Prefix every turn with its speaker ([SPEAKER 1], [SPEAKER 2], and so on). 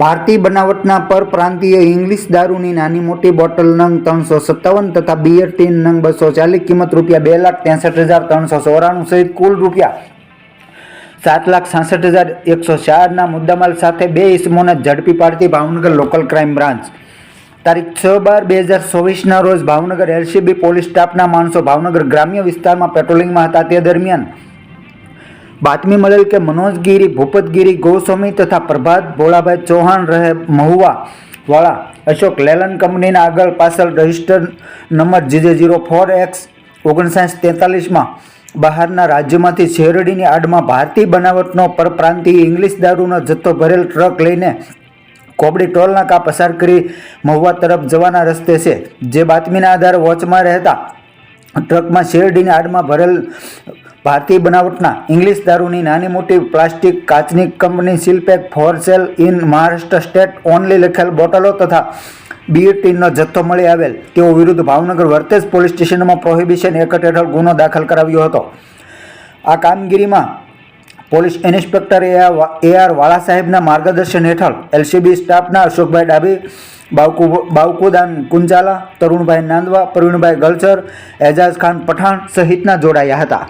[SPEAKER 1] ભારતીય બનાવટના પરપ્રાંતીય ઇંગ્લિશ દારૂની નાની મોટી બોટલ નંગ ત્રણસો સત્તાવન તથા બિયર ટીન નંગ બસો ચાલીસ કિંમત રૂપિયા બે લાખ ત્રેસઠ હજાર ત્રણસો ચોરાણું સહિત કુલ રૂપિયા સાત લાખ સાસઠ હજાર એકસો ચારના મુદ્દામાલ સાથે બે ઇસમોને ઝડપી પાડતી ભાવનગર લોકલ ક્રાઇમ બ્રાન્ચ તારીખ છ બાર બે હજાર ચોવીસના રોજ ભાવનગર એલસીબી પોલીસ સ્ટાફના માણસો ભાવનગર ગ્રામ્ય વિસ્તારમાં પેટ્રોલિંગમાં હતા. તે દરમિયાન બાતમી મળેલ કે મનોજગીરી, ભૂપતગીરી, ગોસ્વામી તથા પ્રભાત ભોળાભાઈ ચૌહાણ રહે મહુવા વાળા અશોક લેલન કંપનીના આગળ પાછળ register number GJ zero four X ઓગણસાઠ તેતાલીસમાં બહારના રાજ્યમાંથી શેરડીની આડમાં ભારતીય બનાવટનો પરપ્રાંતીય ઇંગ્લિશ દારૂનો જથ્થો ભરેલ ટ્રક લઈને કોબડી ટોલ નાકા પસાર કરી મહુવા તરફ જવાના રસ્તે છે. જે બાતમીના આધારે વોચમાં રહેતા ટ્રકમાં શેરડીની આડમાં ભરેલ ભારતીય બનાવટના ઇંગ્લિશ દારૂની નાની મોટી પ્લાસ્ટિક કાચની company seal pack for sale in Maharashtra state only લખેલ બોટલો તથા બિયર ટીનનો જથ્થો મળી આવેલ. તેઓ વિરુદ્ધ ભાવનગર વર્તેજ પોલીસ સ્ટેશનમાં પ્રોહિબિશન એકટ હેઠળ ગુનો દાખલ કરાવ્યો હતો. આ કામગીરીમાં પોલીસ ઇન્સ્પેક્ટર એ આર વાળા સાહેબના માર્ગદર્શન હેઠળ એલસીબી સ્ટાફના અશોકભાઈ ડાબી બાવકુ, બાવકુદાન કુંજાલા, તરુણભાઈ નાંદવા, પ્રવીણભાઈ ગલચર, એજાઝ ખાન પઠાણ સહિતના જોડાયા હતા.